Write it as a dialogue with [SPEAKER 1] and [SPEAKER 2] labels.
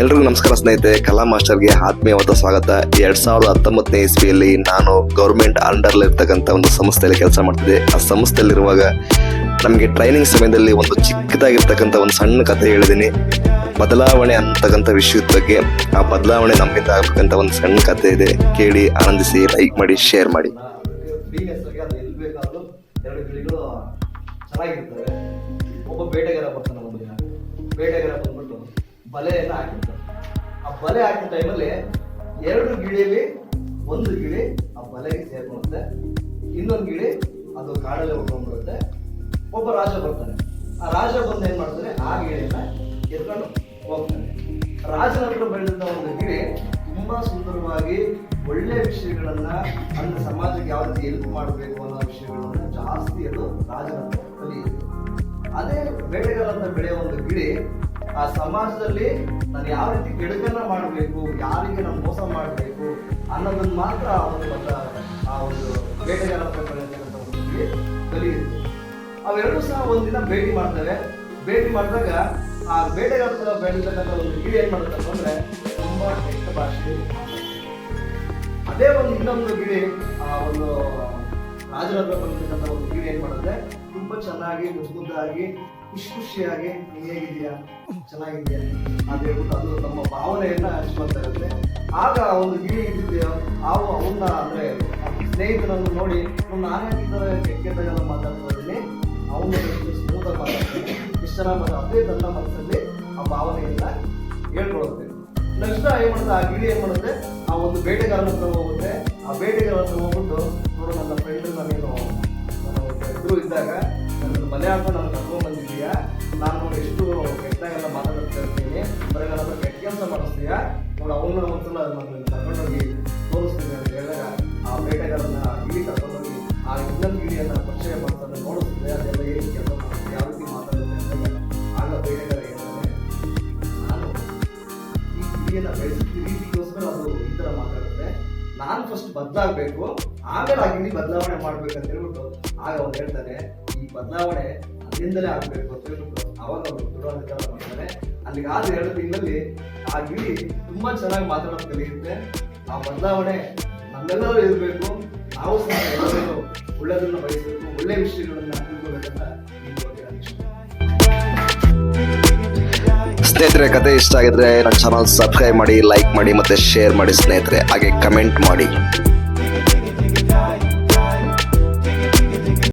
[SPEAKER 1] ಎಲ್ರಿಗೂ ನಮಸ್ಕಾರ ಸ್ನೇಹಿತರೆ, ಕಲಾ ಮಾಸ್ಟರ್ಗೆ ಆತ್ಮೀಯವಾದ ಸ್ವಾಗತ. ಎರಡ್ ಸಾವಿರದ ಹತ್ತೊಂಬತ್ತನೇ ಇಸ್ವಿಯಲ್ಲಿ ನಾನು ಗೌರ್ಮೆಂಟ್ ಅಂಡರ್ ಇರ್ತಕ್ಕಂಥ ಒಂದು ಸಂಸ್ಥೆಯಲ್ಲಿ ಕೆಲಸ ಮಾಡ್ತಿದ್ದೆ. ಆ ಸಂಸ್ಥೆಯಲ್ಲಿರುವಾಗ ನಮಗೆ ಟ್ರೈನಿಂಗ್ ಸಮಯದಲ್ಲಿ ಒಂದು ಚಿಕ್ಕದಾಗಿರ್ತಕ್ಕಂಥ ಒಂದು ಸಣ್ಣ ಕಥೆ ಹೇಳಿದ್ದೀನಿ. ಬದಲಾವಣೆ ಅಂತಕ್ಕಂಥ ವಿಷಯದ ಬಗ್ಗೆ, ಆ ಬದಲಾವಣೆ ನಮ್ಮಿಂದ ಆಗ್ತಕ್ಕಂಥ ಒಂದು ಸಣ್ಣ ಕಥೆ ಇದೆ. ಕೇಳಿ, ಆನಂದಿಸಿ ಲೈಕ್ ಮಾಡಿ ಶೇರ್ ಮಾಡಿ.
[SPEAKER 2] ಬೇಟೆಗಾರ ಬರ್ತಾನೆ ಬೇಟೆಗಾರ ಬಂದ್ಬಿಟ್ಟು ಬಲೆಯನ್ನ ಹಾಕಿರ್ತಾನೆ ಆ ಬಲೆ ಹಾಕಿದ ಟೈಮಲ್ಲಿ ಎರಡು ಗಿಳಿಯಲ್ಲಿ ಒಂದು ಗಿಳಿ ಆ ಬಲೆಗೆ ಸೇರ್ಕೊಳ್ಳುತ್ತೆ ಇನ್ನೊಂದು ಗಿಳಿ ಅದು ಕಾಡಲ್ಲಿ ಉಳ್ಕೊಂಡ್ಬಿಡುತ್ತೆ ಒಬ್ಬ ರಾಜ ಬರ್ತಾನೆ. ಆ ರಾಜ ಬಂದು ಏನ್ ಮಾಡ್ತಾನೆ? ಆ ಗಿಳಿಯನ್ನ ಎತ್ಕೊಂಡು ಹೋಗ್ತಾನೆ. ರಾಜನ ಹತ್ರ ಒಂದು ಗಿಳಿ ತುಂಬಾ ಸುಂದರವಾಗಿ ಒಳ್ಳೆ ವಿಷಯಗಳನ್ನ ಅಂದ್ರೆ ಸಮಾಜಕ್ಕೆ ಯಾವ ರೀತಿ ಹೆಲ್ಪ್ ಮಾಡಬೇಕು ಅನ್ನೋ ವಿಷಯಗಳನ್ನ ಜಾಸ್ತಿ ಅದು ರಾಜನ ಕಲಿಯುತ್ತೆ ಅದೇ ಬೇಟೆಗಾರ ಅಂತ ಬೆಳೆಯೋ ಒಂದು ಗಿಳಿ ಆ ಸಮಾಜದಲ್ಲಿ ನಾನು ಯಾವ ರೀತಿ ಕೆಡುಕನ್ನ ಮಾಡಬೇಕು, ಯಾರಿಗೆ ನಾನು ಮೋಸ ಮಾಡಬೇಕು ಅನ್ನೋದನ್ನ ಮಾತ್ರ ಆ ಒಂದು ಆ ಒಂದು ಬೇಟೆಗಾರ ಕಲಿಯುತ್ತೆ ಅವೆರಡು ಸಹ ಒಂದಿನ ಭೇಟಿ ಮಾಡ್ತವೆ. ಭೇಟಿ ಮಾಡಿದಾಗ ಆ ಬೇಟೆಗಾರ ಹತ್ರ ಬೆಳೆದಿರ್ತಕ್ಕಂಥ ಒಂದು ಗಿಳಿ ಏನ್ ಮಾಡುತ್ತಪ್ಪ ಅಂದ್ರೆ ತುಂಬಾ ಕೆಟ್ಟ ಭಾಷೆ ಅದೇ ಒಂದು ಇನ್ನೊಂದು ಗಿಳಿ ಆ ಒಂದು ರಾಜರ ಹತ್ರ ಬಂದಿರ್ತಕ್ಕಂಥ ಒಂದು ಕ್ರೀಡೆ ಏನ್ ಮಾಡುತ್ತೆ ತುಂಬಾ ಚೆನ್ನಾಗಿ ಮುದ್ದು ಮುದ್ದಾಗಿ ಖುಷಿ ಖುಷಿಯಾಗಿ ಹೇಗಿದ್ಯಾ ಚೆನ್ನಾಗಿದ್ಯಾ ಅಂತ ಹೇಳ್ಬಿಟ್ಟು ಅದು ನಮ್ಮ ಭಾವನೆಯನ್ನ ಹಂಚ್ಕೊಳ್ತಾ ಇರುತ್ತೆ ಆಗ ಒಂದು ಗಿಳಿ ಇದ್ದಿದ್ದೆ ಅವು ಅವನ್ನ ಅಂದ್ರೆ ಸ್ನೇಹಿತರನ್ನು ನೋಡಿ ನಾನೇ ಯಾಕಿದ್ದಾರೆ ಕೆಟ್ಟ ಅವನ ಸ್ಮೂತ್ ಮಾತಾಡ್ತಾನೆ ಇಷ್ಟು ಚೆನ್ನಾಗಿ ಅದೇ ನನ್ನ ಮನಸ್ಸಲ್ಲಿ ಆ ಭಾವನೆಯನ್ನ ಹೇಳ್ಕೊಳುತ್ತೆ ನೆಕ್ಸ್ಟ್ ಏನ್ ಮಾಡುತ್ತೆ ಆ ಗಿಳಿ ಏನ್ ಮಾಡುತ್ತೆ ಆ ಒಂದು ಬೇಟೆಗಾರನ ಹತ್ರ ಹೋಗುತ್ತೆ. ಆ ಬೇಟೆಗಾರ ಹತ್ರ ಹೋಗ್ಬಿಟ್ಟು ಇಬ್ರು ಇದ್ದಾಗ ನನ್ನ ಮನೆ ಅಂತ ನಾನು ಕರ್ಕೊಂಡು ಬಂದಿದ್ದೀಯಾ ನಾನು ಎಷ್ಟು ಕೆಟ್ಟಾಗೆಲ್ಲ ಮಾತಾಡ್ತಾ ಇರ್ತೀನಿ. ಬರೀ ನನ್ನ ಕೆಟ್ಟ ಕೆಲಸ ಮಾಡಿಸ್ತೀಯಾ? ನೋಡಿ ಅವನ್ನ ಒಂದ್ಸಲ ನಾನು ಕರ್ಕೊಂಡೋಗಿ ತೋರಿಸ್ತೀನಿ ಅಂತ ಹೇಳಿದಾಗ, ಆ ಬೇಟೆಗಳನ್ನ ಗಿಳಿ ಕರ್ಕೊಂಡೋಗಿ ಆ ಇನ್ನೊಂದು ಗಿಡಿಯನ್ನು ಪರಿಚಯ ಮಾಡ್ತಾನೆ ನೋಡಿಸ್ತೀನಿ ಅದೆಲ್ಲ ಏನು ಕೆಲಸ ಮಾಡ್ತೀವಿ ಯಾವ ರೀತಿ ಮಾತಾಡುತ್ತೆ ಅಂತ ಆಗ ಬೇಟೆಗಳ ಏನಂದರೆ ನಾನು ಈ ಗಿಡಿಯನ್ನು ಬೆಳೆಸಿದ ರೀತಿಗೋಸ್ಕರ ಅದು ಈ ಥರ ಮಾತಾಡುತ್ತೆ ನಾನು ಫಸ್ಟ್ ಬದಲಾಗಬೇಕು, ಆಮೇಲೆ ಆ ಗಿಳಿ ಬದಲಾವಣೆ ಮಾಡ್ಬೇಕಂತ ಹೇಳ್ಬಿಟ್ಟು ಆಗ ಅವ್ರು ಹೇಳ್ತಾರೆ, ಈ ಬದಲಾವಣೆ ಅಲ್ಲಿಂದಲೇ ಆಗ್ಬೇಕು ಅಂತ ಹೇಳ್ಬಿಟ್ಟು ಅವಾಗ ಅವರು ದುರಾಧಿಕಾರ ಮಾಡ್ತಾರೆ. ಅಲ್ಲಿಗೆ ಆದ ಎರಡು ತಿಂಗಳಲ್ಲಿ ಆ ಗಿಳಿ ತುಂಬಾ ಚೆನ್ನಾಗಿ ಮಾತಾಡೋದು ಕಲಿಯುತ್ತೆ. ಆ ಬದಲಾವಣೆ ನಮ್ಮೆಲ್ಲರೂ ಇರಬೇಕು, ನಾವು ಸಹ ಎಲ್ಲರೂ ಒಳ್ಳೆದನ್ನ ಬಯಸಬೇಕು, ಒಳ್ಳೆ ವಿಷಯಗಳನ್ನ ತಿಳ್ಕೊಬೇಕಂತ
[SPEAKER 1] ಸ್ನೇಹಿತರೆ, ಕತೆ ಇಷ್ಟ ಆಗಿದ್ರೆ ನನ್ನ ಚಾನಲ್ ಸಬ್ಸ್ಕ್ರೈಬ್ ಮಾಡಿ ಲೈಕ್ ಮಾಡಿ ಮತ್ತೆ ಶೇರ್ ಮಾಡಿ ಸ್ನೇಹಿತರೆ. ಹಾಗೆ ಕಮೆಂಟ್ ಮಾಡಿ.